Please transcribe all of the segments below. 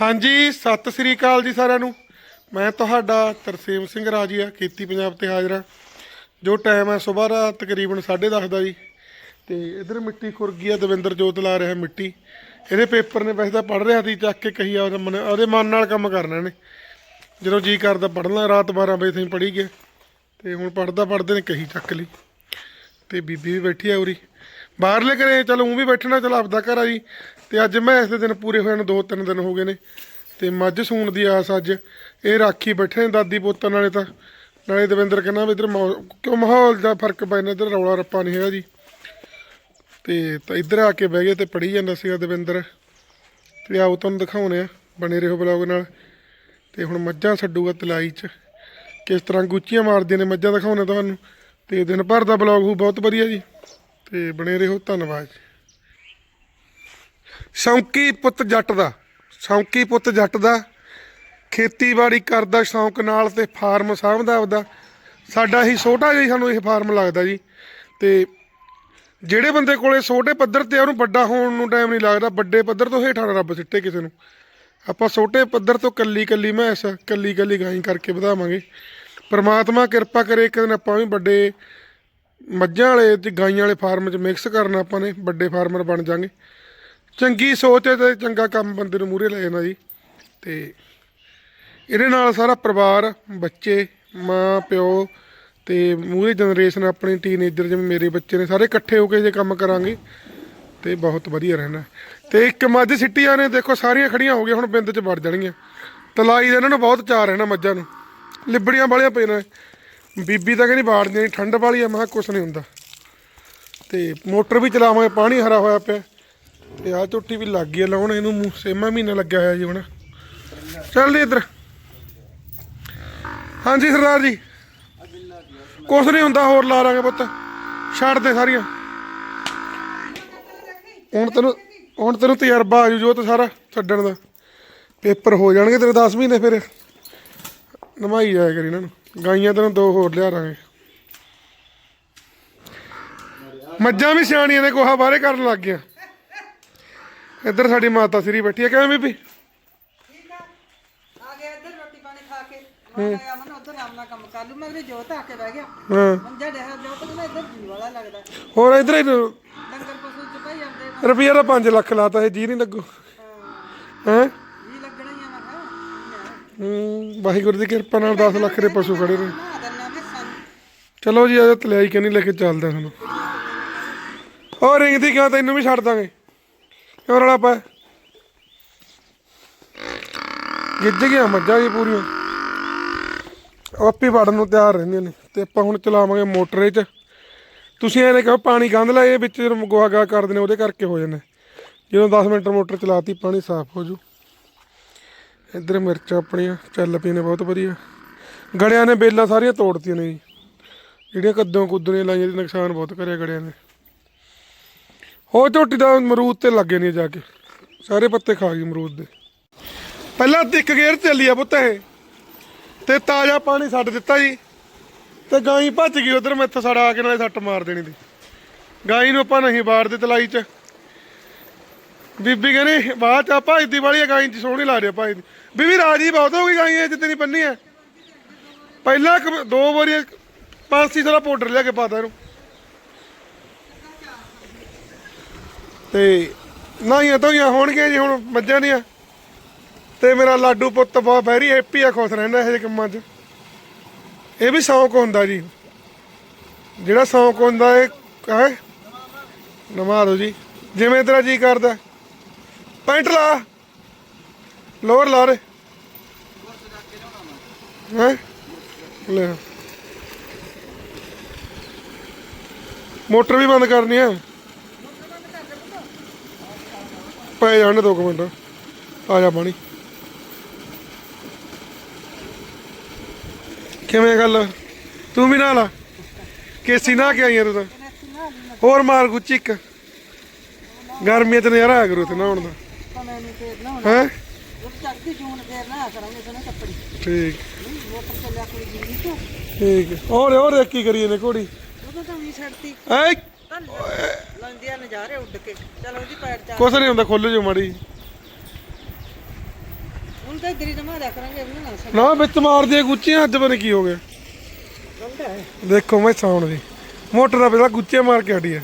ਹਾਂਜੀ, ਸਤਿ ਸ੍ਰੀ ਅਕਾਲ ਜੀ ਸਾਰਿਆਂ ਨੂੰ। ਮੈਂ ਤੁਹਾਡਾ ਤਰਸੇਮ ਸਿੰਘ ਰਾਜੀਆ, ਖੇਤੀ ਪੰਜਾਬ ਤੇ ਹਾਜ਼ਰ ਹਾਂ। ਜੋ ਟਾਈਮ ਹੈ ਸਵੇਰ ਦਾ ਤਕਰੀਬਨ 10:30 ਦਾ ਜੀ। ਤੇ ਇਧਰ ਮਿੱਟੀ ਖੁਰਗੀ ਆ ਦਵਿੰਦਰ ਜੋਤ ਲਾ ਰਿਹਾ ਮਿੱਟੀ। ਇਹਦੇ ਪੇਪਰ ਨੇ ਵੈਸੇ ਤਾਂ ਪੜ ਰਿਹਾ ਸੀ, ਚੱਕ ਕੇ ਕਹੀ ਆ ਉਹਦੇ ਮਨ ਉਹਦੇ ਮਨ ਨਾਲ ਕੰਮ ਕਰਨਾ ਨੇ ਜਦੋਂ ਜੀ ਕਰਦਾ ਪੜਨਾ ਰਾਤ 12 ਵਜੇ ਤਾਈਂ ਪੜੀ ਗਿਆ। ਤੇ ਹੁਣ ਪੜਦਾ ਪੜਦੇ ਨੇ ਕਹੀ ਚੱਕ ਲਈ। ਤੇ ਬੀਬੀ ਵੀ ਬੈਠੀ ਆ ਉਰੀ। ਬਾਹਰਲੇ ਘਰੇ, ਚਲ ਉਹ ਵੀ ਬੈਠਣਾ, ਚਲ ਆਪਦਾ ਘਰ ਆ ਜੀ। ਤੇ ਅੱਜ ਮੈਂ ਇਸ ਦੇ ਦਿਨ ਪੂਰੇ ਹੋਏ ਨੂੰ ਦੋ ਤਿੰਨ ਦਿਨ ਹੋ ਗਏ ਨੇ। ਤੇ ਮੱਝ ਸੂਣ ਦੀ ਆਸ ਅੱਜ। ਇਹ ਰਾਖੀ ਬੈਠੇ ਨੇ ਦਾਦੀ ਪੋਤਾਂ ਨਾਲੇ ਤਾਂ। ਨਾਲੇ ਦਵਿੰਦਰ ਕਹਿੰਦਾ ਵੀ ਇਧਰ ਕਿਉਂ ਮਾਹੌਲ ਦਾ ਫ਼ਰਕ ਪੈ ਜਾਂਦਾ, ਇਧਰ ਰੌਲਾ ਰੱਪਾ ਨਹੀਂ ਹੈਗਾ ਜੀ। ਤੇ ਤਾਂ ਇੱਧਰ ਆ ਕੇ ਬਹਿ ਗਏ ਤੇ ਪੜੀ ਜਾਂਦਾ ਸੀਗਾ ਦਵਿੰਦਰ। ਤੇ ਆਓ ਤੁਹਾਨੂੰ ਦਿਖਾਉਣੇ ਆ ਬਣੇ ਰਹੋ ਬਲੌਗ ਨਾਲ। ਤੇ ਹੁਣ ਮੱਝਾਂ ਛੱਡੂਗਾ ਤਲਾਈ 'ਚ। ਕਿਸ ਤਰ੍ਹਾਂ ਗੁੱਚੀਆਂ ਮਾਰਦੀਆਂ ਨੇ ਮੱਝਾਂ ਦਿਖਾਉਣੇ ਤੁਹਾਨੂੰ। ਤੇ ਦਿਨ ਭਰ ਦਾ ਬਲੌਗ ਹੋ ਬਹੁਤ ਵਧੀਆ ਜੀ। ਤੇ ਬਣੇ ਰਹੋ, ਧੰਨਵਾਦ ਜੀ। ਸ਼ੌਂਕੀ ਪੁੱਤ ਜੱਟ ਦਾ, ਸ਼ੌਂਕੀ ਪੁੱਤ ਜੱਟ ਦਾ। ਖੇਤੀਬਾੜੀ ਕਰਦਾ, ਸ਼ੌਂਕ ਨਾਲ ਤੇ ਫਾਰਮ ਸਾਂਭਦਾ ਆਪਦਾ। ਸਾਡਾ ਹੀ ਛੋਟਾ ਜਿਹਾ ਹੀ ਸਾਨੂੰ ਇਹ ਫਾਰਮ ਲੱਗਦਾ ਜੀ। ਤੇ ਜਿਹੜੇ ਬੰਦੇ ਕੋਲੇ ਛੋਟੇ ਪੱਧਰ ਤੇ ਉਹਨੂੰ ਵੱਡਾ ਹੋਣ ਨੂੰ ਟਾਈਮ ਨਹੀਂ ਲੱਗਦਾ। ਵੱਡੇ ਪੱਧਰ ਤੋਂ ਹੇਠਾਂ ਰੱਬ ਸਿੱਟੇ ਕਿਸੇ ਨੂੰ। ਆਪਾਂ ਛੋਟੇ ਪੱਧਰ ਤੋਂ ਕੱਲੀ ਕੱਲੀ ਮੈਸ ਕੱਲੀ ਕੱਲੀ ਗਾਈ ਕਰਕੇ ਵਧਾਵਾਂਗੇ। ਪਰਮਾਤਮਾ ਕਿਰਪਾ ਕਰੇ, ਇੱਕ ਦਿਨ ਆਪਾਂ ਵੀ ਵੱਡੇ ਮੱਝਾਂ ਵਾਲੇ ਤੇ ਗਾਈਆਂ ਵਾਲੇ ਫਾਰਮ 'ਚ ਮਿਕਸ ਕਰਨਾ ਆਪਾਂ ਨੇ, ਵੱਡੇ ਫਾਰਮਰ ਬਣ ਜਾਾਂਗੇ। ਚੰਗੀ ਸੋਚ ਹੈ ਤੇ ਚੰਗਾ ਕੰਮ ਬੰਦੇ ਨੂੰ ਮੂਹਰੇ ਲੈ ਜਾਂਦਾ ਜੀ। ਤੇ ਇਹਦੇ ਨਾਲ ਸਾਰਾ ਪਰਿਵਾਰ, ਬੱਚੇ, ਮਾਂ, ਪਿਓ ਤੇ ਮੂਹਰੇ ਜਨਰੇਸ਼ਨ ਆਪਣੀ ਟੀਨੇਜਰ ਜਿਵੇਂ ਮੇਰੇ ਬੱਚੇ ਨੇ, ਸਾਰੇ ਇਕੱਠੇ ਹੋ ਕੇ ਜੇ ਕੰਮ ਕਰਾਂਗੇ ਤੇ ਬਹੁਤ ਵਧੀਆ ਰਹਿਣਾ। ਤੇ ਇੱਕ ਮੱਝ ਸਿੱਟੀਆਂ ਨੇ, ਦੇਖੋ ਸਾਰੀਆਂ ਖੜੀਆਂ ਹੋ ਗਈਆਂ, ਹੁਣ ਬਿੰਦ 'ਚ ਵੜ ਜਾਣਗੀਆਂ। ਤਲਾਈ ਦਾ ਇਹਨਾਂ ਨੂੰ ਬਹੁਤ ਚਾਰ ਰਹਿਣਾ ਮੱਝਾਂ ਨੂੰ। ਲਿਬੜੀਆਂ ਵਾਲੀਆਂ ਪੈਣਾ ਬੀਬੀ ਤਾਂ ਕਹਿੰਦੀ ਬਾੜਦੀਆਂ ਨਹੀਂ ਠੰਡ ਵਾਲੀ ਆ, ਮੈਂ ਕਿਹਾ ਕੁਛ ਨਹੀਂ ਹੁੰਦਾ। ਤੇ ਮੋਟਰ ਵੀ ਚਲਾਵਾਂਗੇ, ਪਾਣੀ ਹਰਾ ਹੋਇਆ ਪਿਆ। ਤੇ ਆ ਝੋਟੀ ਵੀ ਲੱਗ ਗਈ ਆ, ਲਾਉਣ ਇਹਨੂੰ ਮੂੰਹ- ਛੇਵਾਂ ਮਹੀਨਾ ਲੱਗਿਆ ਹੋਇਆ ਜੀ ਹੁਣ। ਚੱਲ ਜੀ ਇੱਧਰ। ਹਾਂਜੀ ਸਰਦਾਰ ਜੀ। ਕੁਛ ਨਹੀਂ ਹੁੰਦਾ, ਹੋਰ ਲਾ ਲਾਂਗੇ ਪੁੱਤ। ਛੱਡ ਦੇ ਸਾਰੀਆਂ। ਹੁਣ ਤੈਨੂੰ ਹੁਣ ਤੈਨੂੰ ਤਜਰਬਾ ਆ ਜੂ ਜੋ ਤੇ ਸਾਰਾ ਛੱਡਣ ਦਾ। ਪੇਪਰ ਹੋ ਜਾਣਗੇ ਤੇਰੇ 10 ਮਹੀਨੇ ਫਿਰ। ਨਮਾਈ ਜਾਇਆ ਕਰੀ ਇਹਨਾਂ ਨੂੰ। ਗਾਈਆਂ ਤੈਨੂੰ ਦੋ ਹੋਰ ਲਿਆ ਦਾਂਗੇ। ਮੱਝਾਂ ਵੀ ਸਿਆਣੀਆਂ ਨੇ ਕੋਹਾ ਬਾਹਰੇ ਕਰਨ ਲੱਗ ਗਈਆਂ। ਇੱਧਰ ਸਾਡੀ ਮਾਤਾ ਸ੍ਰੀ ਬੈਠੀ ਹੈ ਕਿਵੇਂ ਬੀਬੀ? ਠੀਕ ਆ। ਆ ਗਿਆ ਇੱਧਰ ਰੋਟੀ ਪਾਣੀ ਖਾ ਕੇ। ਮੈਂ ਕਿਹਾ ਮਨ ਉਧਰ ਆਪਣਾ ਕੰਮ ਕਰ ਲੂ ਮੈਂ ਵੀ ਜੋਤ ਆ ਕੇ ਬਹਿ ਗਿਆ। ਹਾਂ। ਮੰਜਾ ਡਿਆ ਜੋਤ ਕਹਿੰਦਾ ਇੱਧਰ ਜੀ ਵਾਲਾ ਲੱਗਦਾ। ਹੋਰ ਇੱਧਰ ਹੀ ਡੰਗਰ ਪਸ਼ੂ ਚ ਭਾਈ ਆਉਂਦੇ ਨੇ ਰੁਪਈਆ ਦਾ 5 ਲੱਖ ਲਾਤਾ ਇਹ ਜੀ ਨਹੀਂ ਲੱਗੂ। ਹੈ। ਜੀ ਲੱਗਣਾ ਹੀ ਆ ਮੈਂ ਕਿਹਾ। ਹੂੰ ਵਾਹਿਗੁਰੂ ਦੀ ਕਿਰਪਾ ਨਾਲ 10 ਲੱਖ ਦੇ ਪਸ਼ੂ ਖੜੇ ਨੇ। ਨਾ ਦੰਨਾ ਵੀ ਸੰਨ ਚਲੋ ਜੀ ਅੱਜ ਤਲਿਆਈ ਕਿਉਂ ਨਹੀਂ ਲੈ ਕੇ ਚੱਲਦਾ ਤੁਹਾਨੂੰ। ਹੋਰ ਰਿੰਗ ਦੀ ਕਿਉਂ ਤੈਨੂੰ ਵੀ ਛੱਡ ਦਾਂਗੇ। ਕਿਉਂ ਰੌਲਾ ਪਾ ਗਿੱਜ ਗਿਆ, ਮੱਝਾਂ ਜੀ ਪੂਰੀਆਂ। ਉਹ ਆਪੀ ਵੜਨ ਨੂੰ ਤਿਆਰ ਰਹਿੰਦੀਆਂ ਨੇ ਤੇ ਆਪਾਂ ਹੁਣ ਚਲਾਵਾਂਗੇ ਮੋਟਰ ਚ। ਤੁਸੀਂ ਐਨੇ ਕਹੋ, ਪਾਣੀ ਗੰਧ ਲਾਏ ਵਿੱਚ ਗੋਹਾ ਗਾ ਕਰਦੇ ਨੇ ਉਹਦੇ ਕਰਕੇ ਹੋ ਜਾਂਦਾ। ਜਦੋਂ 10 ਮਿੰਟ ਮੋਟਰ ਚਲਾਤੀ, ਪਾਣੀ ਸਾਫ਼ ਹੋ ਜੂ ਇੱਧਰ ਮਿਰਚਾਂ ਆਪਣੀਆਂ, ਚੱਲ ਪਈਆਂ ਨੇ ਬਹੁਤ ਵਧੀਆ। ਗੜਿਆਂ ਨੇ ਬੇਲਾਂ ਸਾਰੀਆਂ ਤੋੜਤੀਆਂ ਨੇ ਜੀ। ਜਿਹੜੀਆਂ ਕੱਦੋਂ ਕੁੱਦਣੇ ਲਾਈਆਂ ਤੇ ਨੁਕਸਾਨ ਬਹੁਤ ਕਰਿਆ ਗੜਿਆਂ ਨੇ। ਹੋ ਝੋਟੀ ਦਾ ਅਮਰੂਦ ਤੇ ਲੱਗੇ ਨਹੀਂ ਜਾ ਕੇ। ਸਾਰੇ ਪੱਤੇ ਖਾ ਗਈ ਅਮਰੂਦ ਦੇ। ਪਹਿਲਾਂ ਤਿੱਕ ਗੇਰ ਚੱਲੀ ਆ ਪੁੱਤ ਇਹ। ਤੇ ਤਾਜ਼ਾ ਪਾਣੀ ਛੱਡ ਦਿੱਤਾ ਜੀ। ਤੇ ਗਾਈ ਭੱਜ ਗਈ ਉਧਰ, ਮੈਥੋਂ ਸਾੜਾ ਆ ਕੇ ਨਾਲੇ ਸੱਟ ਮਾਰ ਦੇਣੀ ਦੀ। ਗਾਈ ਨੂੰ ਆਪਾਂ ਨਹੀਂ ਬਾੜਦੇ ਤਲਾਈ ਚ। ਬੀਬੀ ਕਹਿੰਦੀ ਬਾਅਦ ਚ ਆ ਭੱਜਦੀ ਵਾਲੀ ਆ, ਗਾਈ ਦੀ ਸੋਹਣੀ ਲਾ ਰਿਹਾ ਭਾਈ ਬੀਬੀ, ਰਾਜੀ ਬਹੁਤ ਹੋ ਗਈ ਗਾਈ ਜਿੱਤੇ ਨਹੀਂ ਬੰਨੀ ਹੈ ਪਹਿਲਾਂ ਇੱਕ- ਦੋ ਵਾਰੀ ਪੰਜ ਛੇ ਸਾਲਾ ਪਾਊਡਰ ਲਿਆ ਕੇ ਪਾਤਾ ਇਹਨੂੰ। ਤੇ ਨਾਈਆਂ ਤੋਂ ਹੋਣਗੀਆਂ ਜੀ, ਹੁਣ ਮੱਝਾਂ ਦੀਆਂ। ਤੇ ਮੇਰਾ ਲਾਡੂ ਪੁੱਤ ਬਹੁਤ ਵੈਰੀ ਹੈਪੀ ਆ, ਖੁਸ਼ ਰਹਿੰਦਾ ਇਹ ਕੰਮਾਂ 'ਚ। ਇਹ ਵੀ ਸ਼ੌਂਕ ਹੁੰਦਾ ਜੀ। ਜਿਹੜਾ ਸ਼ੌਂਕ ਹੁੰਦਾ ਇਹ, ਹੈ? ਨਮਾ ਦੋ ਜੀ। ਜਿਵੇਂ ਤੇਰਾ ਜੀ ਕਰਦਾ। ਪੈਂਟ ਲਾ। ਲੋਰ ਲਾ ਰੇ। ਹੈ? ਲੈ। ਮੋਟਰ ਵੀ ਬੰਦ ਕਰਨੀ ਆ। ਪੈ ਜਾਣ ਦੋ ਮਿੰਟ। ਆ ਜਾ ਪਾਣੀ। ਕਿਵੇਂ ਗੱਲ? ਤੂੰ ਵੀ ਨਾਲ ਆ। ਕੇਸੀ ਨਾ ਕੇ ਆਈ ਆ ਤੂੰ ਤਾਂ। ਹੋਰ ਮਾਰ ਗੁੱਚੀ ਇੱਕ। ਗਰਮੀਆਂ ਚ ਨਜ਼ਾਰਾ ਆ ਕਰੂ ਤੇ ਨਹਾਉਣ ਦਾ। ਹੈ? ਠੀਕ। ਤੋਂ ਠੀਕ। ਹੋਰ ਹੋਰ ਕੀ ਕਰੀਏ ਨੇ ਘੋੜੀ? ਉਦੋਂ ਤਾਂ ਵੀ ਛੱਡਤੀ ਐ ਲੰਦੀਆਂ ਨਜ਼ਾਰੇ ਉੱਡ ਕੇ। ਚਲੋ ਜੀ ਪੈਰ ਚਾ ਕੁਛ ਨਹੀਂ ਹੁੰਦਾ ਖੁੱਲ ਜੋ ਮਾੜੀ। ਹੁਣ ਤਾਂ ਹੀ ਸਭ ਨਾ ਵਿੱਚ ਮਾਰਦੇ ਗੁੱਚੀਆਂ ਅੱਜ ਪਤਾ ਨੀ ਕੀ ਹੋ ਗਿਆ ਹੈ। ਦੇਖੋ ਮੈਂ ਸਾਉਣ ਦੀ। ਮੋਟਰ ਦਾ ਪਹਿਲਾਂ ਗੁੱਚੇ ਮਾਰ ਕੇ ਹਟੀ ਆ।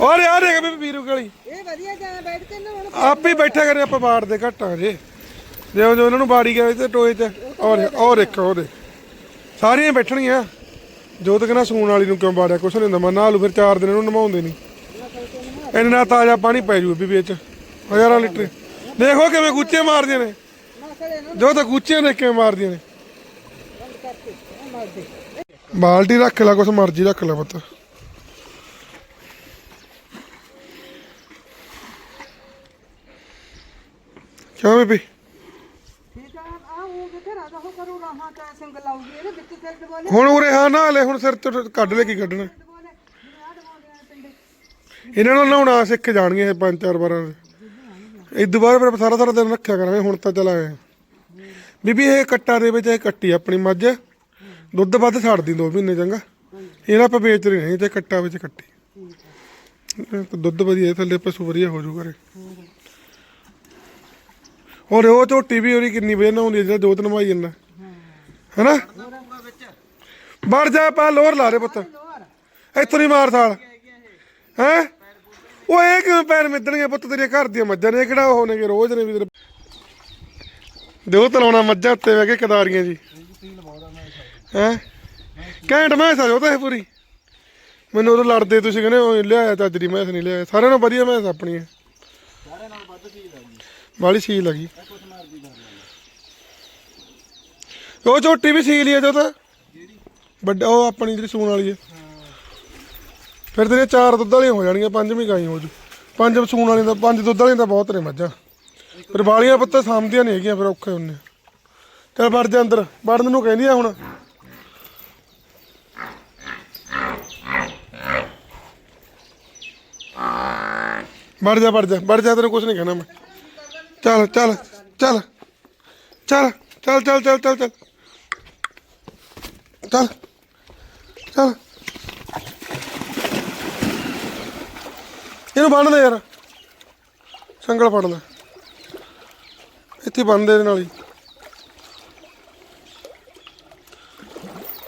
ਔਰ ਯਾਰ ਦੇਖ ਬੀਬੀ ਵੀਰੂ ਗਲੀ। ਇਹ ਵਧੀਆ ਜਾਂ ਬੈਠ ਕੇ ਨਾ ਹੁਣ। ਆਪ ਹੀ ਬੈਠਾ ਕਰੇ ਆਪਾਂ ਬਾੜ ਦੇ ਘਟਾਂ ਜੇ। ਜਿਉਂ ਜਿਉਂ ਉਹਨਾਂ ਨੂੰ ਬਾੜੀ ਗਏ ਤੇ ਟੋਏ ਚ ਔਰ ਔਰ ਇੱਕ ਉਹਦੇ ਸਾਰੀਆਂ ਹੀ ਬੈਠਣਗੀਆਂ। ਜੋਤ ਕਹਿੰਦਾ ਸੂਣ ਵਾਲੀ ਨੂੰ ਕਿਉਂ ਬਾੜਿਆ ਕੁਛ ਨਹੀਂ ਹੁੰਦਾ। ਮੈਂ ਨਾਲ ਫਿਰ ਚਾਰ ਦਿਨ ਇਹਨੂੰ ਨਮਾਉਂਦੇ ਨਹੀਂ ਇੰਨਾ ਤਾਜ਼ਾ ਪਾਣੀ ਪੈ ਜੂ ਬੀਬੀ ਵਿੱਚ, ਹਜ਼ਾਰਾਂ ਲੀਟਰ। ਦੇਖੋ ਕਿਵੇਂ ਗੁੱਚੇ ਮਾਰਦੀਆਂ ਨੇ। ਨਾ ਗੁੱਚੇ ਨੇ, ਕਿਵੇਂ ਮਾਰਦੀਆਂ ਨੇ। ਬਾਲਟੀ ਰੱਖ ਲੈ, ਕੁਛ ਮਰਜ਼ੀ ਰੱਖ ਲੈ ਪੁੱਤ। ਕਿਉਂ ਬੀਬੀ? ਠੀਕ ਆ ਆ ਉਹ ਕਿੱਥੇ ਰਾਦਾ ਹੋ ਕਰੂ ਰਹਾ ਤਾਂ ਸਿੰਗਲ ਲਾਉਗੀ ਇਹਦੇ ਹੁਣ ਉਰੇ ਹਾਂ ਨਾ ਹਲੇ ਹੁਣ ਸਿਰ ਤੋਂ ਕੱਢ ਲੈ ਕੀ ਕੱਢਣਾ। ਇਹਨਾਂ ਨੂੰ ਨਹਾਉਣਾ ਸਿੱਖ ਜਾਣਗੇ ਇਹ ਪੰਜ ਚਾਰ ਵਾਰਾਂ ਇਸ ਬਾਅਦ ਫਿਰ ਸਾਰਾ ਸਾਰਾ ਦਿਨ ਰੱਖਿਆ ਕਰਾਂਗੇ ਹੁਣ ਤਾਂ ਚਲਾ ਆਏ ਬੀਬੀ ਇਹ ਕੱਟਾ ਦੇ ਵਿੱਚ ਇਹ ਕੱਟੀ ਆਪਣੀ ਮੱਝ ਦੁੱਧ ਵੱਧ ਛੱਡਦੀ 2 ਮਹੀਨੇ ਚੰਗਾ। ਇਹਦਾ ਆਪਾਂ ਵੇਚ ਰਹੇ ਨਹੀਂ ਤੇ ਕੱਟਾ ਵਿੱਚ ਕੱਟੀ। ਦੁੱਧ ਵਧੀਆ ਥੱਲੇ ਪਸ਼ੂ ਵਧੀਆ ਹੋ ਜੂ ਘਰੇ ਹੋਰ ਉਹ ਝੋਟੀ ਵੀ ਉਹਦੀ ਕਿੰਨੀ ਵਧੀਆ ਨਹਾਉਂਦੀ ਹੈ ਜਿਹੜਾ ਜੋਤ ਨਵਾਈ ਜਾਂਦਾ। ਹੈਨਾ? ਵੜ ਜਾ ਪਾ ਲੋਰ ਲਾ ਦੇ ਪੁੱਤ। ਇੱਥੋਂ ਨਹੀਂ ਮਾਰ ਸਾਲ। ਹੈ? ਉਹ ਇਹ ਕਿਵੇਂ ਪੈਰ ਮਿੱਧਣਗੇ ਪੁੱਤ ਤੇਰੇ ਘਰ ਦੀਆਂ ਮੱਝਾਂ ਨੇ? ਕਿਹੜਾ ਉਹ ਨੇਗੇ? ਰੋਜ਼ ਨੇ ਵੀ ਤੇਰੇ ਤਲਾਉਣਾ ਮੱਝਾਂ ਉੱਤੇ ਬਹਿ ਕਦਾਰੀਆਂ ਜੀ। ਹੈ? ਘੈਂਟ ਮੈਸ ਆ ਜੋ ਤਾਂ ਇਹ ਪੂਰੀ। ਮੈਨੂੰ ਉਦੋਂ ਲੜਦੇ ਤੁਸੀਂ ਕਹਿੰਦੇ, ਉਹ ਲਿਆਇਆ ਚੱਜ ਦੀ ਮੈਸ ਨਹੀਂ ਲਿਆਇਆ। ਸਾਰਿਆਂ ਨਾਲੋਂ ਵਧੀਆ ਮੈਸ ਆਪਣੀ ਹੈ। ਸਾਰਿਆਂ ਨਾਲੋਂ ਵੱਧ ਸੀਲ ਲੱਗੀ ਬਾਲੀ ਸੀਲ ਲੱਗੀ ਉਹ ਝੋਟੀ ਵੀ ਸੀਲ ਹੀ ਆ ਜੋ ਤਾਂ। ਵੱਡਾ, ਉਹ ਆਪਣੀ ਜਿਹੜੀ ਸੂਣ ਵਾਲੀ ਹੈ। ਫਿਰ ਤੇਰੇ ਚਾਰ ਦੁੱਧ ਵਾਲੀਆਂ ਹੋ ਜਾਣਗੀਆਂ, ਪੰਜਵੀਂ ਗਾਈ ਹੋ ਜੂ। ਪੰਜ ਸੂਣ ਵਾਲੀਆਂ ਤਾਂ ਪੰਜ ਦੁੱਧ ਵਾਲੀਆਂ ਤਾਂ ਬਹੁਤ ਨੇ ਮੱਝਾਂ। ਫਿਰ ਵਾਲੀਆਂ ਪੱਤਾ ਸਾਂਭਦੀਆਂ ਨਹੀਂ ਹੈਗੀਆਂ, ਫਿਰ ਔਖੇ ਹੁੰਨੇ ਚੱਲ ਵੜ ਜਾ ਅੰਦਰ, ਵੜਨ ਨੂੰ ਆ ਹੁਣ। ਵੜ ਜਾ ਵੜ ਜਾ ਵੜ ਜਾ, ਤੈਨੂੰ ਕੁਝ ਨਹੀਂ ਕਹਿਣਾ ਮੈਂ। ਚੱਲ ਚੱਲ ਚੱਲ ਚੱਲ ਚੱਲ ਚੱਲ ਚੱਲ ਚੱਲ ਚੱਲ। ਚੱਲ। ਚੱਲ ਇਹਨੂੰ ਬੰਨ ਦੇ ਯਾਰ। ਸੰਗਲ ਫੜ ਲੈ ਇੱਥੇ ਬੰਨ ਦੇ ਨਾਲ ਹੀ।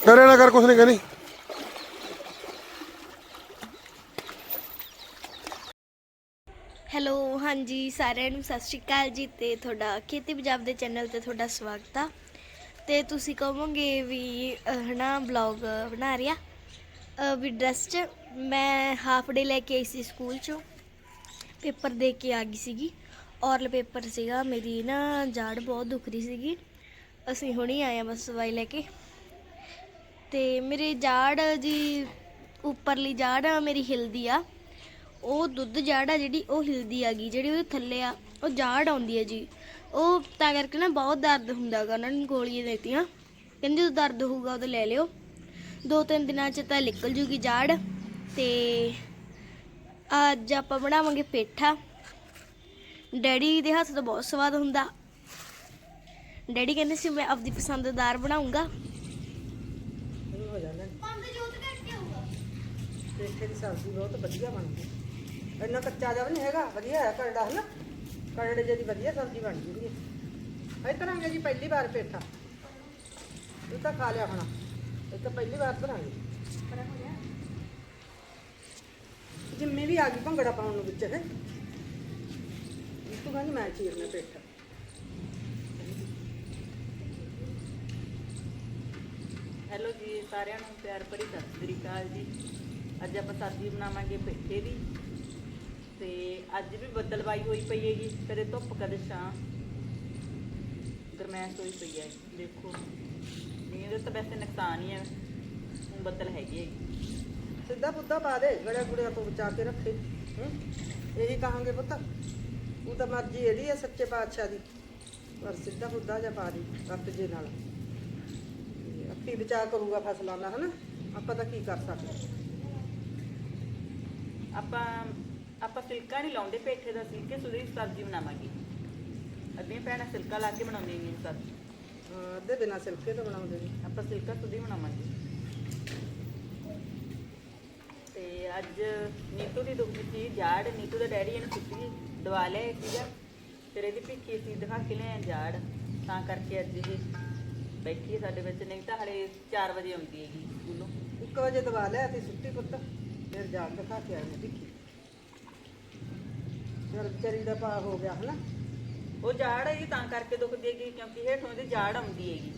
ਕਰੇ ਨਾ ਕਰ, ਕੁਛ ਨਹੀਂ ਕਹਿਣੀ ਹੈਲੋ, ਹਾਂਜੀ, ਸਾਰਿਆਂ ਨੂੰ ਸਤਿ ਸ਼੍ਰੀ ਅਕਾਲ ਜੀ ਤੇ ਤੁਹਾਡਾ ਖੇਤੀ ਪੰਜਾਬ ਦੇ ਚੈਨਲ ਤੇ ਤੁਹਾਡਾ ਸਵਾਗਤ ਆ। ਤੇ ਤੁਸੀਂ ਕਹੋਗੇ ਵੀ ਅਹ, ਹਨਾ ਵਲੌਗ ਬਣਾ ਰਿਆ। ਵੀ ਡਰੈਸ 'ਚ ਮੈਂ ਹਾਫ ਡੇ ਲੈ ਕੇ ਆਈ ਸੀ ਸਕੂਲ 'ਚੋਂ। ਪੇਪਰ ਦੇ ਕੇ ਆ ਗਈ ਸੀਗੀ। ਔਰਲ ਪੇਪਰ ਸੀਗਾ। ਮੇਰੀ ਨਾ ਜਾੜ ਬਹੁਤ ਦੁਖ ਰਹੀ ਸੀਗੀ। ਅਸੀਂ ਹੁਣੇ ਆਏ ਆ ਬਸ ਦਵਾਈ ਲੈ ਕੇ। ਤੇ ਮੇਰੇ ਜਾੜ ਜੀ ਉੱਪਰਲੀ ਜਾੜ ਆ ਮੇਰੀ ਹਿਲਦੀ ਆ। ਉਹ ਦੁੱਧ ਜਾੜ ਆ ਜਿਹੜੀ ਉਹ ਹਿਲਦੀ ਆ ਗਈ। ਜਿਹੜੀ ਉਹਦੇ ਥੱਲੇ ਆ ਉਹ ਜਾੜ ਆਉਂਦੀ ਹੈ ਜੀ। ਉਹ ਤਾਂ ਕਰਕੇ ਨਾ ਬਹੁਤ ਦਰਦ ਹੁੰਦਾ ਗਾ ਉਹਨਾਂ ਨੇ ਗੋਲੀਆਂ ਦਿੱਤੀਆਂ। ਕਹਿੰਦੇ ਜਦੋਂ ਦਰਦ ਹੋਊਗਾ ਉਦੋਂ ਲੈ ਲਿਓ। ਦੋ ਤਿੰਨ ਦਿਨਾਂ ਚ ਤਾਂ ਨਿਕਲ ਜੂਗੀ ਜਾੜ ਤੇ ਅੱਜ ਆਪਾਂ ਬਣਾਵਾਂਗੇ ਪੇਠਾ। ਡੈਡੀ ਦੇ ਹੱਥ ਦਾ ਬਹੁਤ ਸਵਾਦ ਹੁੰਦਾ। ਡੈਡੀ ਕਹਿੰਦੇ ਸੀ ਮੈਂ ਆਪਦੀ ਪਸੰਦਦਾਰ ਬਣਾਉਂਗਾ। ਹੋ ਜਾਂਦਾ ਪੇਠੇ ਦੀ ਸਬਜ਼ੀ ਬਹੁਤ ਵਧੀਆ ਬਣਦੀ। ਇੰਨਾ ਕੱਚਾ ਜਿਹਾ ਵੀ ਨਹੀਂ ਹੈਗਾ ਵਧੀਆ ਹੈ ਕਰੜਾ ਹਨਾ? ਕਰੜੇ ਜਿਹੀ ਵਧੀਆ ਸਬਜ਼ੀ ਬਣ ਜੂਗੀ। ਇਸ ਤਰ੍ਹਾਂ ਜੀ ਪਹਿਲੀ ਵਾਰ ਪੇਠਾ। ਇਹ ਤਾਂ ਖਾ ਲਿਆ ਹੋਣਾ। ਇਹ ਤਾਂ ਪਹਿਲੀ ਵਾਰ ਬਣਾਂਗੇ। ਜਿੰਮੀ ਵੀ ਆ ਗਈ ਭੰਗੜਾ ਪਾਉਣ ਨੂੰ ਵਿੱਚ ਹੈ। ਇਸ ਤੋਂ ਕਹਿੰਦੀ ਮੈਂ ਚੀਰਨਾ ਪੇਠਾ। ਹੈਲੋ ਜੀ ਸਾਰਿਆਂ ਨੂੰ ਪਿਆਰ ਭਰੀ ਸਤਿ ਸ੍ਰੀ ਅਕਾਲ ਜੀ। ਅੱਜ ਆਪਾਂ ਸਬਜ਼ੀ ਬਣਾਵਾਂਗੇ ਪੇਠੇ ਦੀ। ਤੇ ਅੱਜ ਵੀ ਬੱਦਲਵਾਈ ਹੋਈ ਪਈ ਹੈਗੀ ਕਦੇ ਧੁੱਪ ਕਦੇ ਛਾਂ। ਗਰਮੈਸ਼ ਹੋਈ ਪਈ ਹੈ ਦੇਖੋ। ਇਹਦੇ ਤਾਂ ਵੈਸੇ ਨੁਕਸਾਨ ਹੀ ਹੈ ਹੁਣ ਬੱਦਲ ਹੈਗੇ ਹੈਗੇ ਸਿੱਧਾ ਪੁੱਧਾ ਪਾ ਦੇ ਗੜਿਆ ਗੁੜਿਆ ਤੋਂ ਬਚਾ ਕੇ ਰੱਖੇ ਹੂੰ। ਇਹੀ ਕਹਾਂਗੇ ਪੁੱਤ। ਉਹ ਤਾਂ ਮਰਜ਼ੀ ਇਹਦੀ ਹੈ ਸੱਚੇ ਪਾਤਸ਼ਾਹ ਦੀ। ਪਰ ਸਿੱਧਾ ਪੁੱਧਾ ਜਿਹਾ ਪਾ ਦੀ ਕੱਟ ਜੇ ਨਾਲ। ਆਪੀ ਬਚਾ ਕਰੂਗਾ ਫਸਲਾਂ ਦਾ ਹਨਾ। ਆਪਾਂ ਤਾਂ ਕੀ ਕਰ ਸਕਦੇ? ਆਪਾਂ ਆਪਾਂ ਸਿਲਕਾ ਨਹੀਂ ਲਾਉਂਦੇ ਪੇਠੇ ਦਾ ਸਿਲਕੇ ਸੁਦੀ ਸਬਜ਼ੀ ਬਣਾਵਾਂਗੇ। ਅੱਧੀਆਂ ਭੈਣਾਂ ਸਿਲਕਾ ਲਾ ਕੇ ਬਣਾਉਂਦੀਆਂ ਨੇ ਸਬਜ਼ੀ। ਹਾਂ, ਅੱਧੇ ਬਿਨਾਂ ਸਿਲਕੇ ਤੋਂ ਬਣਾਉਂਦੇ ਨੇ। ਆਪਾਂ ਸਿਲਕਾ ਸੁਦੀ ਬਣਾਵਾਂਗੇ। ਤੇ ਅੱਜ ਨੀਤੂ ਦੀ ਦੁੱਖ ਸੀ ਜਾੜ ਨੀਤੂ ਦਾ ਡੈਡੀ ਇਹਨੂੰ ਛੁੱਟੀ ਦਵਾ ਲਿਆ ਸੀਗਾ। ਫਿਰ ਇਹਦੀ ਭਿੱਖੀ ਸੀ ਦਿਖਾ ਕੇ ਲਿਆ ਜਾੜ। ਤਾਂ ਕਰਕੇ ਅੱਜ ਇਹ ਬੈਠੀ ਹੈ ਸਾਡੇ ਵਿੱਚ ਨਹੀਂ ਤਾਂ ਹਲੇ 4 ਵਜੇ ਆਉਂਦੀ ਹੈਗੀ ਸਕੂਲੋਂ। 1 ਵਜੇ ਦਵਾ ਲਿਆ ਤੇ ਸੁੱਤੀ ਪੁੱਤ ਫਿਰ ਜਾਣ ਦਿਖਾ ਕੇ ਆਈ ਨੇ ਦੇਖੀ ਵਿਚਾਰੀ ਦਾ ਪਾ ਹੋ ਗਿਆ, ਹਨਾ? ਉਹ ਜਾੜ ਹੈ ਤਾਂ ਕਰਕੇ ਦੁਖਦੀ ਹੈਗੀ, ਕਿਉਂਕਿ ਹੇਠੋਂ ਦੀ ਜਾੜ ਆਉਂਦੀ ਹੈਗੀ।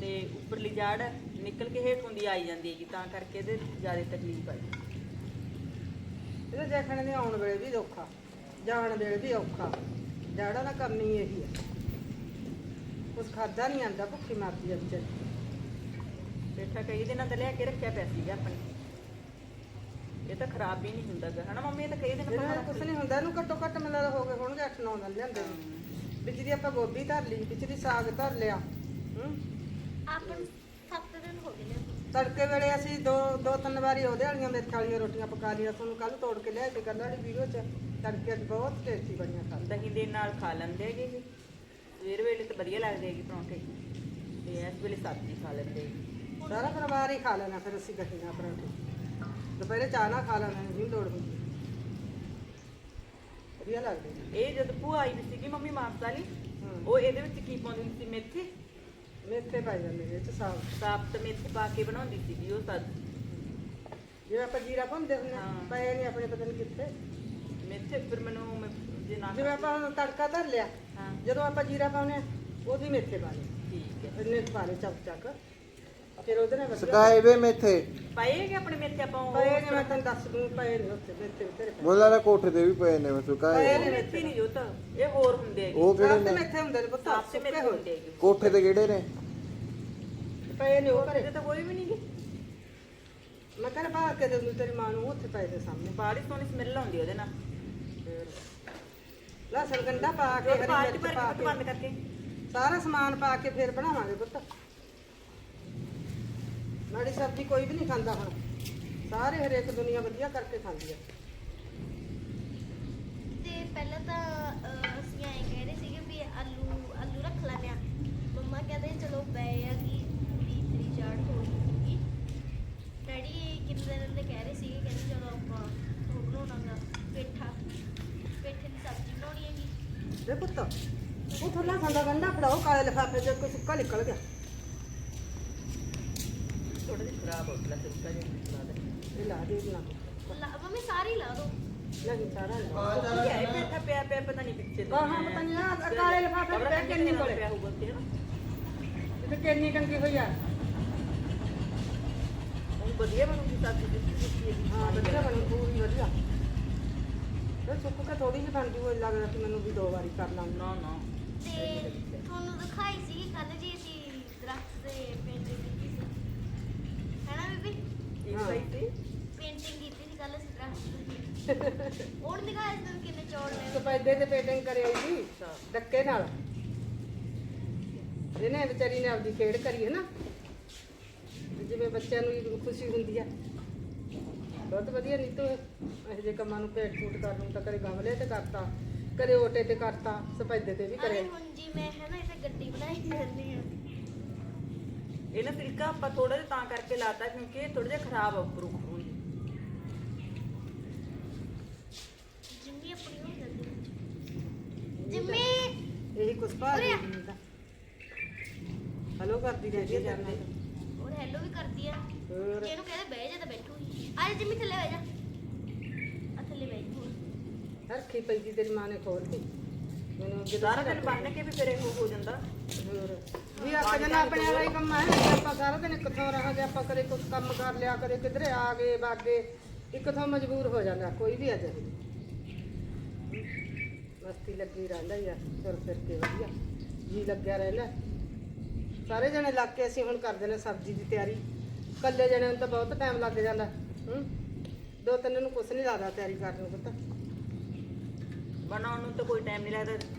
ਤੇ ਉੱਪਰਲੀ ਜਾੜ ਨਿਕਲ ਕੇ ਹੇਠੋਂ ਦੀ ਆਈ ਜਾਂਦੀ ਹੈਗੀ, ਤਾਂ ਕਰਕੇ ਇਹਦੇ ਜ਼ਿਆਦਾ ਤਕਲੀਫ ਆਈ ਇਹਦੇ ਦੇਖਣ ਦੇ ਆਉਣ ਵੇਲੇ ਵੀ ਔਖਾ, ਜਾਣ ਵੇਲੇ ਵੀ ਔਖਾ। ਜਾੜਾ ਦਾ ਕੰਮ ਹੀ ਇਹੀ ਹੈ। ਕੁਛ ਖਾਦਾ ਨਹੀਂ ਆਂਦਾ ਭੁੱਖੀ ਮਰਦੀ ਆ ਵਿਚਾਰੀ। ਪੇਠਾ ਕਈ ਦਿਨਾਂ ਦਾ ਲੈ ਕੇ ਰੱਖਿਆ ਪਿਆ ਸੀਗਾ ਆਪਣੇ। ਇਹ ਤਾਂ ਖਰਾਬ ਵੀ ਨਹੀਂ ਹੁੰਦਾ ਗਾ। ਹਨਾ ਮੰਮੀ ਇਹ ਤਾਂ ਕਈ ਦਿਨ ਪਹਿਲਾਂ ਕੁਛ ਨਹੀਂ ਹੁੰਦਾ ਇਹਨੂੰ ਘੱਟੋ ਘੱਟ ਮੈਨੂੰ ਲੱਗਦਾ ਹੋ ਗਏ ਹੋਣਗੇ 8-9 ਦਿਨ ਲਿਆਂਦੇ ਨੂੰ। ਵਿੱਚ ਦੀ ਆਪਾਂ ਗੋਭੀ ਧਰ ਲਈ ਵਿੱਚ ਦੀ ਸਾਗ ਧਰ ਲਿਆ। ਹੂੰ। ਆਪਾਂ ਨੂੰ ਸੱਤ ਦਿਨ ਹੋ ਗਏ ਨੇ। ਤੜਕੇ ਵੇਲੇ ਅਸੀਂ ਦੋ ਦੋ ਤਿੰਨ ਵਾਰੀ ਉਹਦੇ ਵਾਲੀਆਂ ਮੇਥੇ ਵਾਲੀਆਂ ਰੋਟੀਆਂ ਪਕਾ ਲਈਆਂ ਤੁਹਾਨੂੰ ਕੱਲ ਤੋੜ ਕੇ ਲਿਆਏ ਤੇ ਕੱਲ ਵਾਲੀ ਵੀਡੀਓ 'ਚ। ਤੜਕੇ ਅੱਜ ਬਹੁਤ ਟੇਸਟੀ ਬਣੀਆਂ ਖਾਂਦਾ ਦਹੀਂ ਦੇ ਨਾਲ ਖਾ ਲੈਂਦੇ ਹੈਗੇ ਜੀ। ਸਵੇਰ ਵੇਲੇ ਤਾਂ ਵਧੀਆ ਲੱਗਦੇ ਹੈਗੇ ਪਰੌਂਠੇ। ਤੇ ਇਸ ਵੇਲੇ ਸਬਜ਼ੀ ਖਾ ਲੈਂਦੇ ਹੈਗੇ। ਸਾਰਾ ਪਰਿਵਾਰ ਹੀ ਖਾ ਲੈਣਾ ਫਿਰ ਅਸੀਂ ਨਾਲ ਪਰੌਂਠੇ। ਦੁਪਹਿਰੇ ਚਾਹ ਨਾਲ ਖਾ ਲੈਣਾ ਨਹੀਂ ਲੋੜ ਹੁੰਦੀ ਵਧੀਆ ਲੱਗਦੇ ਨੇ। ਇਹ ਜਦ ਭੂਆ ਆਈ ਵੀ ਸੀਗੀ ਮੰਮੀ ਮਾਰਸ ਵਾਲੀ ਹੂੰ। ਉਹ ਇਹਦੇ ਵਿੱਚ ਕੀ ਪਾਉਂਦੀ ਹੁੰਦੀ ਸੀ ਮੇਥੀ? ਮੇਥੇ ਪਾਈ ਜਾਂਦੇ ਨੇ ਇਹ 'ਚ ਸਾਗ। ਸਾਬਤ ਮੇਥੀ ਪਾ ਕੇ ਬਣਾਉਂਦੀ ਸੀਗੀ ਉਹ ਸਬਜ਼ੀ ਜਿਵੇਂ ਆਪਾਂ ਜੀਰਾ ਭੁੰਨਦੇ ਹੁੰਦੇ ਹਾਂ ਹਾਂ। ਪਏ ਨਹੀਂ ਆਪਣੇ ਪਤਾ ਨਹੀਂ ਕਿੱਥੇ। ਮੇਥੇ ਫਿਰ ਮੈਨੂੰ ਮੈਂ- ਜੇ ਨਾ ਜਿਵੇਂ ਆਪਾਂ ਹੁਣ ਤੜਕਾ ਧਰ ਲਿਆ ਹਾਂ। ਜਦੋਂ ਆਪਾਂ ਜੀਰਾ ਪਾਉਨੇ ਆ ਉਹਦੀ ਮੇਥੇ ਪਾ ਲਏ ਠੀਕ ਹੈ। ਇੰਨੇ ਪਾ ਲਏ ਚੱਕ ਚੱਕ ਫਿਰ ਉਹਦੇ ਨਾਲ ਵਧੀਆ ਸਕਾਏ ਵੇ ਮੇਥੇ। ਪਾਏ ਹੈਗੇ ਆਪਣੇ ਮੇਥੇ ਆਪਾਂ ਉਹ? ਪਏ ਨੇ ਮੈਂ ਤੈਨੂੰ ਦੱਸ ਦੂੰ ਪਏ ਨੇ ਉੱਥੇ ਮੇਥੇ ਤੇਰੇ ਪਏ ਬੋਲਾ ਨਾ ਕੋਠੇ ਤੇ ਵੀ ਪਏ ਨੇ ਮੈਂ ਸੁਕਾਏ ਪਏ ਉਹ ਨੇ ਮੇਥੀ। ਨਹੀਂ ਜੋਤ ਇਹ ਹੋਰ ਹੁੰਦੇ ਹੈਗੇ। ਉਹ ਕਿਹੜੇ ਸਾਫ਼ ਨੇ? ਮੇਥੇ ਹੁੰਦੇ ਨੇ ਪੁੱਤ ਸੁੱਕੇ ਮੇਥੇ ਹੋਏ। ਹੁੰਦੇ ਹੈਗੇ। ਕੋਠੇ ਤੇ ਕਿਹੜੇ ਨੇ? ਪਏ ਨੇ ਉਹ ਇਹਦੇ ਘਰੇ ਤਾਂ ਕੋਈ ਵੀ ਨਹੀਂ ਗੀ। ਮੈਂ ਕਹਿੰਦਾ ਪਾ ਕੇ ਦੇ ਦੂੰ ਤੇਰੀ ਮਾਂ ਨੂੰ ਉੱਥੇ ਪਏ ਦੇ ਸਾਹਮਣੇ। ਬਾੜੀ ਸੋਹਣੀ ਸਮੈਲ ਆਉਂਦੀ ਉਹਦੇ ਨਾਲ। ਲਸਣ ਗੰਡਾ ਪਾ ਕੇ ਹਰੀ ਮਿਰਚ ਭਰ ਪਾ ਕੇ ਕੇ। ਬੰਦ ਕਰਕੇ। ਸਾਰਾ ਸਮਾਨ ਪਾ ਕੇ ਫਿਰ ਬਣਾਵਾਂਗੇ ਪੁੱਤ। ਮਾੜੀ ਸਬਜ਼ੀ ਕੋਈ ਵੀ ਨਹੀਂ ਖਾਂਦਾ ਹੁਣ। ਸਾਰੇ ਹਰੇਕ ਦੁਨੀਆ ਵਧੀਆ ਕਰਕੇ ਖਾਂਦੀ ਆ। ਤੇ ਪਹਿਲਾਂ ਤਾਂ ਅਹ, ਅਸੀਂ ਐਂ ਕਹਿ ਰਹੇ ਸੀਗੇ ਵੀ ਆਲੂ ਆਲੂ ਰੱਖ ਲੈਂਦੇ ਆ। ਮੰਮਾ ਕਹਿੰਦੇ ਚਲੋ ਪਏ ਆ ਕਿ ਤੀਸਰੀ ਚਾੜ ਹੋ ਜੂਗੀ ਡੈਡੀ ਕਿੰਨੇ ਦਿਨ ਦੇ ਕਹਿ ਰਹੇ ਸੀਗੇ ਕਹਿੰਦੇ ਚਲੋ ਆਪਾਂ ਉਹ ਬਣਾਉਣਾਗਾ ਪੇਠਾ। ਪੇਠੇ ਦੀ ਸਬਜ਼ੀ ਬਣਾਉਣੀ ਹੈਗੀ। ਦੇ ਪੁੱਤ ਉਹ ਥੋੜਾ ਸੰਦਾ ਗੰਡਾ ਫੜਾਓ ਕਾਲੇ ਲਿਫਾਫੇ ਚ ਕੋਈ ਸੁੱਕਾ ਨਿਕਲ ਗਿਆ। ਥੋੜਾ ਜਿਹਾ ਖਰਾਬ ਹੋ ਗਿਆ ਸਿੱਕਾ ਜਿਹਾ ਲਾ ਦੇ। ਇਹ ਲਾ ਦੇ ਨਾ ਲਾ- ਮੰਮੀ ਸਾਰੀ ਲਾ ਦੋ। ਨਹੀਂ ਸਾਰਾ ਲਾ। ਹੈ ਪੇਠਾ ਪਿਆ ਪਿਆ ਪਤਾ ਨਹੀਂ ਪਿੱਛੇ ਹਾਂ, ਹਾਂ, ਪਤਾ ਨੀ, ਆਹ ਕਾਲੇ ਲਿਫਾਫੇ ਪਿਆ ਕਿੰਨੀ ਕੋਲੇ। ਪਿਆ ਹੋਊਗਾ ਉੱਥੇ ਹਨਾ? ਤੇ ਕਿੰਨੀ ਟੰਗੀ ਹੋਈ ਆ। ਹੁਣ ਵਧੀਆ ਬਣੂਗੀ ਸਬਜ਼ੀ ਦਿੱਤੀ ਹਾਂ ਵਧੀਆ ਬਣੀ ਪੂਰੀ ਵਧੀਆ। ਤੇ ਸੁੱਕ ਕੇ ਥੋੜੀ ਜਿਹੀ ਬਣ ਜੂ ਇਹ ਲੱਗਦਾ ਕਿ ਮੈਨੂੰ ਵੀ ਦੋ ਵਾਰੀ ਕਰ ਲਾਂ ਨਾ ਨਾ। ਤੇ ਤੁਹਾਨੂੰ ਦਿਖਾਈ ਸੀ ਕੱਲ ਜੀ ਅਸੀਂ ਦਰਖਤ ਦੇ ਪੇਂਟਿੰਗ ਕੀਤੀ ਸੀ ਹੈਨਾ ਬੀਬੀ ਸੀ? ਪੇਂਟਿੰਗ ਕੀਤੀ ਸੀ ਕੱਲ ਅਸੀਂ ਦਰਖਤ ਦੀ ਹੁਣ ਦਿਖਾਇਆ ਸੀ ਤੁਹਾਨੂੰ ਕਿੰਨੇ ਚੌੜ ਨੇ। ਸਪੈਦੇ ਤੇ ਪੇਟਿੰਗ ਕਰਿਆ ਸੀ ਡੱਕੇ ਨਾਲ। ਇਹਨੇ ਵਿਚਾਰੀ ਨੇ ਆਪਦੀ ਖੇਡ ਕਰੀ ਹੈ ਨਾ। ਤੇ ਜਿਵੇਂ ਬੱਚਿਆਂ ਨੂੰ ਖੁਸ਼ੀ ਹੁੰਦੀ ਆ। ਬਹੁਤ ਵਧੀਆ ਨੀਤੂ ਇਹੋ ਕੰਮਾਂ ਨੂੰ ਭੇਟ ਫੂਟ ਕਰ ਤਾਂ ਕਰੇ ਗਮਲੇ ਤੇ ਕਰਤਾ। ਕਰੇ ਓਟੇ ਤੇ ਕਰਤਾ ਸਪੈਦੇ ਤੇ ਵੀ ਅਰੇ ਕਰਿਆ ਹੁਣ ਜੀ ਮੈਂ ਹੈ ਨਾ ਇੱਥੇ ਗੱਡੀ ਬਣਾਈ ਜਾਂਦੀ ਹਾਂ। ਇਹਨਾਂ ਸਿਲਕਾ ਆਪਾਂ ਥੋੜਾ ਜਿਹਾ ਤਾਂ ਕਰਕੇ ਲਾਤਾ ਕਿਉਂਕਿ ਇਹ ਥੋੜਾ ਜਿਹਾ ਖਰਾਬ ਆ ਉੱਪਰੋਂ। ਉੱਪਰੋਂ ਜੀ। ਜਿੰਮੀ ਆਪਣੀ ਹੋ ਜਾਂਦੀ ਹੈ। ਜਿੰਮੀ! ਇਹੀ ਕੁਛ ਭਾਰ ਉਰੇ ਆ। ਨਹੀਂ ਤਾਂ। ਹਲੋ ਕਰਦੀ ਰਹਿੰਦੀ ਆ ਜਾਂਦੇ ਉਹ ਹੈਲੋ ਵੀ ਕਰਦੀ ਆ। ਹੋਰ। ਜੇ ਇਹਨੂੰ ਕਹਿੰਦੇ ਬਹਿ ਜਾ ਤਾਂ ਬੈਠੂਗੀ ਆ ਜਾ ਜਿੰਮੀ ਥੱਲੇ ਬਹਿ ਜਾ। ਆ ਥੱਲੇ ਬਹਿ ਜਾ ਹੋਰ। ਹਰਖੀ ਪਈ ਸੀ ਤੇਰੀ ਮਾਂ ਨੇ ਖੋਲਤੀ ਮੈਨੂੰ ਅੱਗੇ ਸਾਰਾ ਦਿਨ ਬੰਨ ਕੇ ਵੀ ਫਿਰ ਇਹ ਹੋ ਜਾਂਦਾ। ਵੀ ਆਪਾਂ ਜਨਾ ਆਪਣੇ ਵਾਲਾ ਹੀ ਕੰਮ ਹੈ ਆਪਾਂ ਸਾਰਾ ਦਿਨ ਕਿੱਥੋਂ ਰਹਾਂਗੇ ਆਪਾਂ ਕਦੇ ਕੁਝ ਕੰਮ ਕਰ ਲਿਆ, ਕਦੇ ਕਿਧਰੇ ਆ ਗਏ, ਬਾਗੇ, ਇੱਕ ਥਾਂ ਮਜਬੂਰ ਹੋ ਜਾਂਦਾ, ਕੋਈ ਵੀ ਆ ਮਸਤੀ ਲੱਗੀ ਰਹਿੰਦਾ ਹੀ ਆ ਫਿਰ ਫਿਰ ਕੇ ਵਧੀਆ, ਜੀ ਲੱਗਿਆ ਰਹਿੰਦਾ। ਸਾਰੇ ਜਣੇ ਲੱਗ ਕੇ ਅਸੀਂ ਹੁਣ ਕਰਦੇ ਨੇ ਸਬਜ਼ੀ ਦੀ ਤਿਆਰੀ। ਕੱਲੇ ਜਣੇ ਨੂੰ ਤਾਂ ਬਹੁਤ ਟਾਈਮ ਲੱਗ ਜਾਂਦਾ, ਹੂੰ। ਦੋ ਤਿੰਨ ਨੂੰ ਕੁਛ ਨਹੀਂ ਲੱਗਦਾ ਤਿਆਰੀ ਕਰਨ ਨੂੰ ਪਤਾ। ਬਣਾਉਣ ਨੂੰ ਤਾਂ ਕੋਈ ਟਾਈਮ ਨਹੀਂ ਲੱਗਦਾ।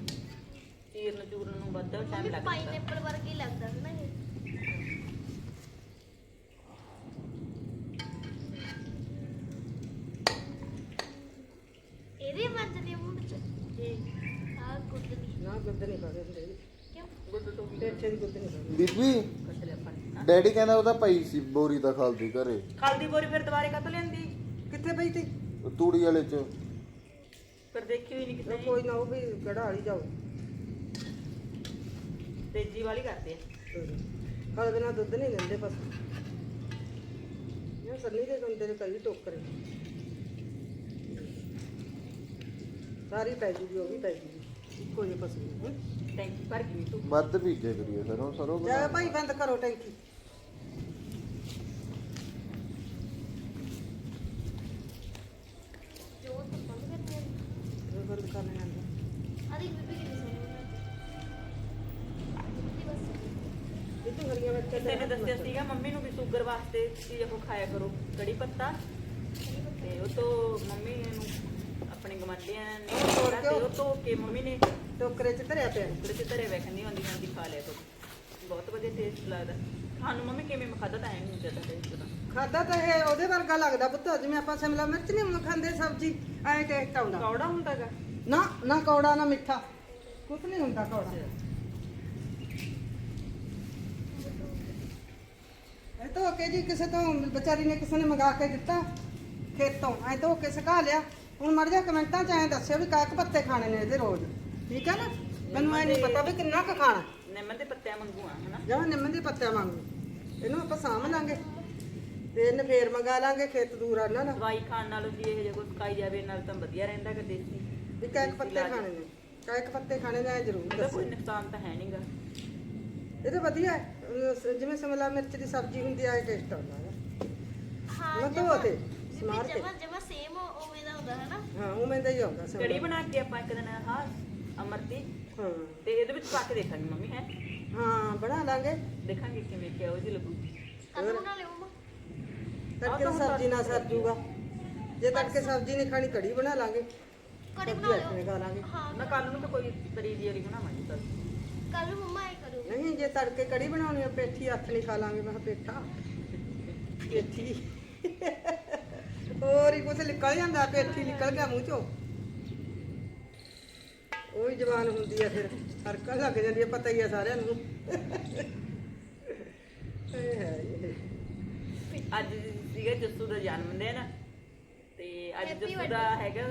ਚੀਰਨ ਚੂਰਨ ਨੂੰ ਵੱਧ ਟਾਈਮ ਮੰਮੀ ਲੱਗਦਾ ਪਾਈਨਐਪਲ ਵਰਗਾ ਹੀ ਲੱਗਦਾ ਸੀ ਨਾ ਇਹ। ਇਹਦੇ ਮੰਜਦੇ ਮੁੰਡ ਚ। ਕੀ ਆ ਗੁੱਡ ਦੀ ਨਾ ਗੁੱਦ ਨਹੀਂ ਪਾਦੇ ਹੁੰਦੇ ਜੀ। ਕਿਉਂ? ਗੁੱਦ ਤੋਂ ਵੀ ਪੇਠੇ ਦੀ ਗੁੱਦ ਨਹੀਂ ਪਾਉਂਦੇ ਬੀਬੀ ਕੱਟ ਲਿਆ। ਹਾਂ। ਡੈਡੀ ਕਹਿੰਦਾ ਉਹਦਾ ਪਈ ਸੀ ਬੋਰੀ ਦਾ ਖਾਲਦੀ ਘਰੇ। ਖਲ ਦੀ ਬੋਰੀ ਫਿਰ ਦੁਬਾਰੇ ਕੱਟ ਲੈਂਦੀ। ਕਿੱਥੇ ਪਈ ਤੀ ਉਹ ਤੂੜੀ ਵਾਲੇ ਚ। ਪਰ ਦੇਖੀ ਹੋਈ ਨਹੀਂ ਨੇ ਕੋਈ ਨਾ ਉਹ ਵੀ ਗੜਾ ਵਾਲੀ ਜਾਓ। ਤੇਜ਼ੀ ਵਾਲੀ ਕਰਦੇ ਆ। ਹਲ ਬਿਨਾ ਦੁੱਧ ਨਹੀਂ ਦਿੰਦੇ ਪਸ਼ੂ। ਇਹ ਸੰਨੀ ਦੇ ਗੰਦੇ ਦੇ ਕਈ ਟੋਕਰੇ ਸਾਰੀ ਪੈ ਜੂਗੀ ਉਹ ਵੀ ਪੈ ਜੂਗੀ। ਇੱਕੋ ਜਿਹੇ ਪਸ਼ੂ ਨੂੰ, ਹੈਂ। ਟੈਂਕੀ ਭਰ ਗਈ ਤੂੰ? ਵੱਧ ਬੀਜੇ ਕਰੀਏ ਸਰੋਂ ਸਰੋਂ ਜਾ ਭਾਈ ਬੰਦ ਕਰੋ ਟੈਂਕੀ। ਤੇ ਹਰੀਆਂ ਵਿੱਚ ਕਿਸੇ ਨੇ ਦੱਸਿਆ ਸੀਗਾ ਮੰਮੀ ਨੂੰ ਵੀ ਸ਼ੂਗਰ ਵਾਸਤੇ ਕਿ ਉਹ ਖਾਇਆ ਕਰੋ ਕੜੀ ਪੱਤਾ। ਤੇ ਉਹ ਤੋਂ ਮੰਮੀ ਨੂੰ ਆਪਣੇ ਗਮੰਡਿਆਂ ਨੇ ਉਹ ਤੋੜ ਕਿਹਾ ਕੇ ਤੇ ਉਹ ਤੋਂ ਕੇ ਮੰਮੀ ਨੇ ਟੋਕਰੇ 'ਚ ਧਰਿਆ ਪਿਆ। ਕੁੜੇ ਚ ਧਰੇ ਵੇਖਣੀ ਹੁੰਦੀ ਹੁੰਦੀ ਖਾ ਲਿਆ ਕਰੋ ਬਹੁਤ ਵਧੀਆ ਟੇਸਟ ਲੱਗਦਾ। ਤੁਹਾਨੂੰ ਮੰਮੀ ਕਿਵੇਂ ਖਾਦਾ ਤਾਂ ਐ ਨਹੀਂ ਜ਼ਿਆਦਾ ਟੇਸਟ ਦਾ ਖਾਦਾ ਤਾਂ ਇਹ ਉਹਦੇ ਵਰਗਾ ਲੱਗਦਾ ਪੁੱਤ ਜਿਵੇਂ ਆਪਾਂ ਸ਼ਿਮਲਾ ਮਿਰਚ ਨਹੀਂ ਖਾਂਦੇ ਸਬਜ਼ੀ ਐਂ ਟੇਸਟ ਆਉਂਦਾ। ਕੌੜਾ ਹੁੰਦਾਗਾ। ਨਾ ਨਾ ਕੌੜਾ ਨਾ ਮਿੱਠਾ। ਕੁਝ ਨਹੀਂ ਹੁੰਦਾ ਕੌੜਾ। ਤਾਂ ਕਿ ਜੀ ਕਿਸੇ ਤੋਂ ਵਿਚਾਰੀ ਨੇ ਕਿਸੇ ਨੇ ਮੰਗਾ ਕੇ ਦਿੱਤਾ ਖੇਤੋਂ ਐ ਤਾਂ ਕੇ ਸੁਕਾ ਲਿਆ। ਹੁਣ ਮੜ ਜਾ ਕਮੈਂਟਾਂ 'ਚ ਐ ਦੱਸਿਓ ਵੀ ਕਾਕ ਪੱਤੇ ਖਾਣੇ ਨੇ ਇਹਦੇ ਰੋਜ਼। ਠੀਕ ਹੈ ਨਾ? ਮੈਨੂੰ ਐ ਨਹੀਂ ਪਤਾ ਵੀ ਕਿੰਨਾ ਕੁ ਖਾਣਾ। ਨਿੰਮ ਦੇ ਪੱਤਿਆਂ ਵਾਂਗੂ ਆ ਹਨਾ? ਜਾਂ ਨਿੰਮ ਦੇ ਪੱਤਿਆਂ ਵਾਂਗੂ। ਇਹਨੂੰ ਆਪਾਂ ਸਾਂਭ ਲਾਂਗੇ। ਤੇ ਇਹਨੇ ਫੇਰ ਮੰਗਾ ਲਾਂਗੇ ਖੇਤ ਦੂਰ ਆ ਨਾ ਦਵਾਈ ਖਾਣ ਨਾਲੋਂ ਜੀ ਇਹ ਜੇ ਕੋਈ ਖਾਈ ਜਾਵੇ ਨਾਲ ਤਾਂ ਵਧੀਆ ਰਹਿੰਦਾ ਕਿ ਦੇਸੀ। ਵੀ ਕਾਇਕ ਪੱਤੇ ਖਾਣੇ ਨੇ। ਕਾਇਕ ਪੱਤੇ ਖਾਣੇ ਨੇ ਜ਼ਰੂਰ ਕੋਈ ਨੁਕਸਾਨ ਤਾਂ ਹੈ ਨਹੀਂਗਾ ਇਹ ਤਾਂ ਵਧੀਆ ਹੈ। ਜਿਵੇਂ ਸ਼ਿਮਲਾ ਮਿਰਚ ਦੀ ਸਬਜ਼ੀ ਹੁੰਦੀ ਆ ਇਹ ਟੇਸਟ ਆਉਂਦਾ ਹੈ ਹਾਂ ਮੈਂ ਧੋ ਤੇ ਸਮਾਰ ਕੇ ਜਮਾ ਜਮਾ ਸੇਮ ਉਵੇਂ ਦਾ ਹੁੰਦਾ ਹੈ ਨਾ ਹਾਂ ਉਵੇਂ ਦਾ ਹੀ ਆਉਂਦਾ ਸ਼ਿਮਲਾ। ਕੜੀ ਬਣਾ ਕੇ ਆਪਾਂ ਇੱਕ ਦਿਨ ਹਾਂ ਅਮਰਤੀ। ਹਾਂ। ਤੇ ਇਹਦੇ ਵਿੱਚ ਪਾ ਕੇ ਦੇਖਾਂਗੇ ਮੰਮੀ ਹੈ? ਹਾਂ ਬਣਾ ਲਾਂਗੇ। ਦੇਖਾਂਗੇ ਕਿਵੇਂ ਕਿਹੋ ਜਿਹੀ ਲੱਗੂ ਕੱਲ ਬਣਾ ਲਿਓ ਮਾ ਤੜਕੇ ਦੀ ਸਬਜ਼ੀ ਨਾਲ ਸਰ ਜੂਗਾ ਜੇ ਤੜਕੇ ਸਬਜ਼ੀ ਨਹੀਂ ਖਾਣੀ ਕੜੀ ਬਣਾ ਲਾਂਗੇ। ਕੜੀ ਬਣਾ ਆਪਣੇ ਲਿਓ। ਖਾ ਲਾਂਗੇ। ਹਾਂ ਨਾ ਕੱਲ ਨੂੰ ਤਾਂ ਕੋਈ ਤਰੀ ਦੀ ਵਾਲੀ ਬਣਾਵਾਂਗੇ ਤਾਂ ਕੱਲ ਨੂੰ ਮੰਮਾ ਇਹ ਕਰੂ ਨਹੀਂ ਜੇ ਤੜਕੇ ਕੜੀ ਬਣਾਉਣੀ ਆ ਪੇਠੀ ਹੱਥ ਨਹੀਂ ਖਾ ਲਾਂਗੇ ਮੈਂ ਕਿਹਾ ਪੇਠਾ। ਪੇਠੀ। ਹੋਰ ਹੀ ਕੁਛ ਨਿਕਲ ਜਾਂਦਾ ਪੇਠੀ ਨਿਕਲ ਗਿਆ ਮੂੰਹ ਚੋਂ। ਉਹੀ ਜਵਾਨ ਹੁੰਦੀ ਆ ਫਿਰ ਹਰਕਤ ਲੱਗ ਜਾਂਦੀ ਆ ਪਤਾ ਹੀ ਆ ਸਾਰਿਆਂ ਨੂੰ। ਹੈ ਅੱਜ ਸੀਗਾ ਜੱਸੂ ਦਾ ਜਨਮ ਦਿਨ ਤੇ ਅੱਜ ਜੱਸੂ ਦਾ ਹੈਗਾ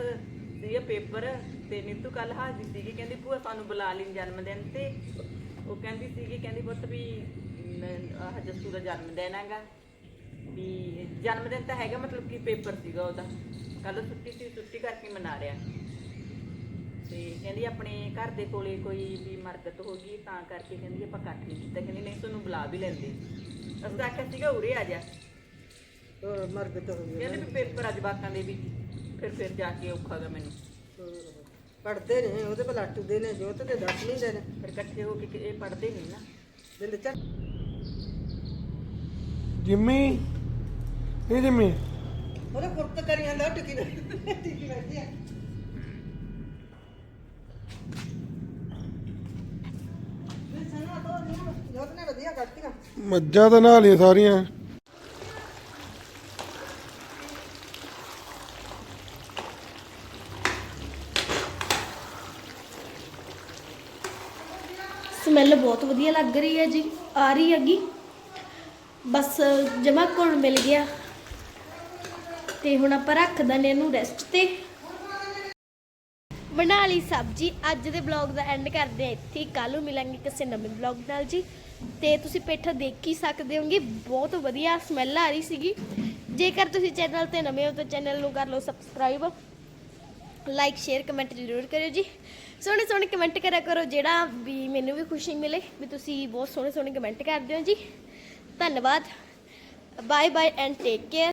ਸੀਗਾ ਪੇਪਰ ਤੇ ਨੀਤੂ ਕੱਲ ਹਾਜ਼ਰ ਸੀਗੀ ਕਹਿੰਦੀ ਭੂਆ ਸਾਨੂੰ ਬੁਲਾ ਲਈ ਜਨਮ ਦਿਨ ਤੇ। ਉਹ ਕਹਿੰਦੀ ਸੀਗੀ ਕਹਿੰਦੀ ਪੁੱਤ ਵੀ ਮੈਂ- ਆਹ ਜੱਸੂ ਦਾ ਜਨਮ ਦਿਨ ਹੈਗਾ। ਵੀ ਜਨਮ ਦਿਨ ਤਾਂ ਹੈਗਾ ਮਤਲਬ ਕਿ ਪੇਪਰ ਸੀਗਾ ਉਹਦਾ। ਕੱਲ ਛੁੱਟੀ ਸੀ ਛੁੱਟੀ ਕਰਕੇ ਮਨਾ ਰਿਹਾ। ਤੇ ਕਹਿੰਦੀ ਆਪਣੇ ਘਰ ਦੇ ਕੋਲੇ ਕੋਈ ਵੀ ਮਰਗਤ ਹੋ ਗਈ ਤਾਂ ਕਰਕੇ ਕਹਿੰਦੀ ਆਪਾਂ ਇਕੱਠ ਨਹੀਂ ਕੀਤਾ। ਕਹਿੰਦੀ ਨਹੀਂ ਤੁਹਾਨੂੰ ਬੁਲਾ ਵੀ ਲੈਂਦੇ। ਅਸੀਂ ਤਾਂ ਆਖਿਆ ਸੀਗਾ ਉਰੇ ਆ ਜਾ। ਹੋਰ ਮਰਗ ਤੋਂ ਹੋ ਗਿਆ ਕਹਿੰਦੇ ਵੀ ਪੇਪਰ ਅੱਜ ਬਾਕਾਂ ਦੇ ਵੀ ਫਿਰ ਫਿਰ ਜਾ ਕੇ ਔਖਾ ਗਾ ਮੈਨੂੰ। ਪੜਦੇ ਨੇ ਉਹਦੇ ਬਲਾਟੂ ਦੇ ਨੇ ਜੋਤ ਦੇ 10 ਮਹੀਨੇ ਨੇ। ਫਿਰ ਇਕੱਠੇ ਹੋ ਕੇ ਇਹ ਪੜਦੇ ਨਹੀਂ ਨਾ। ਦਿਨ ਚ ਜਿੰਮੀ? ਇਹ ਜਿੰਮੀ। ਉਹਨੇ ਕੁਰਤ ਕਰੀ ਜਾਂਦਾ ਟਿਕੀ ਬੈਠੀ ਟਿਕੀ ਬੈਠੀ ਆ। ਮੱਝਾਂ ਤਾਂ ਨਹਾ ਲਈਆਂ ਸਾਰੀਆਂ ਸਮੈਲ ਬਹੁਤ ਵਧੀਆ ਲੱਗ ਰਹੀ ਹੈ ਜੀ, ਆ ਰਹੀ ਹੈਗੀ। ਬਸ ਜਮਾ ਕੋਣ ਮਿਲ ਗਿਆ। ਤੇ ਹੁਣ ਆਪਾਂ ਰੱਖ ਦਿੰਦੇ ਇਹਨੂੰ ਰੈਸਟ ਤੇ। ਬਣਾ ਲਈ ਸਬਜੀ। ਅੱਜ ਦੇ ਬਲੌਗ ਦਾ ਐਂਡ ਕਰਦੇ ਆ ਇੱਥੇ ਕੱਲ ਨੂੰ ਮਿਲਾਂਗੇ ਕਿਸੇ ਨਵੇਂ ਬਲੌਗ ਨਾਲ ਜੀ। ਤੇ ਤੁਸੀਂ ਪੇਠਾ ਦੇਖ ਹੀ ਸਕਦੇ ਹੋਗੇ ਬਹੁਤ ਵਧੀਆ ਸਮੈਲ ਆ ਰਹੀ ਸੀਗੀ। ਜੇਕਰ ਤੁਸੀਂ ਚੈਨਲ ਤੇ ਨਵੇਂ ਹੋ ਤਾਂ ਚੈਨਲ ਨੂੰ ਕਰ ਲਓ ਸਬਸਕ੍ਰਾਈਬ ਲਾਈਕ ਸ਼ੇਅਰ ਕਮੈਂਟ ਜ਼ਰੂਰ ਕਰਿਓ ਜੀ। ਸੋਹਣੇ ਸੋਹਣੇ ਕਮੈਂਟ ਕਰਿਆ ਕਰੋ, ਜਿਹੜਾ ਵੀ ਮੈਨੂੰ ਵੀ ਖੁਸ਼ੀ ਮਿਲੇ, ਵੀ ਤੁਸੀਂ ਬਹੁਤ ਸੋਹਣੇ ਸੋਹਣੇ ਕਮੈਂਟ ਕਰਦੇ ਹੋ ਜੀ। ਧੰਨਵਾਦ। Bye bye and take care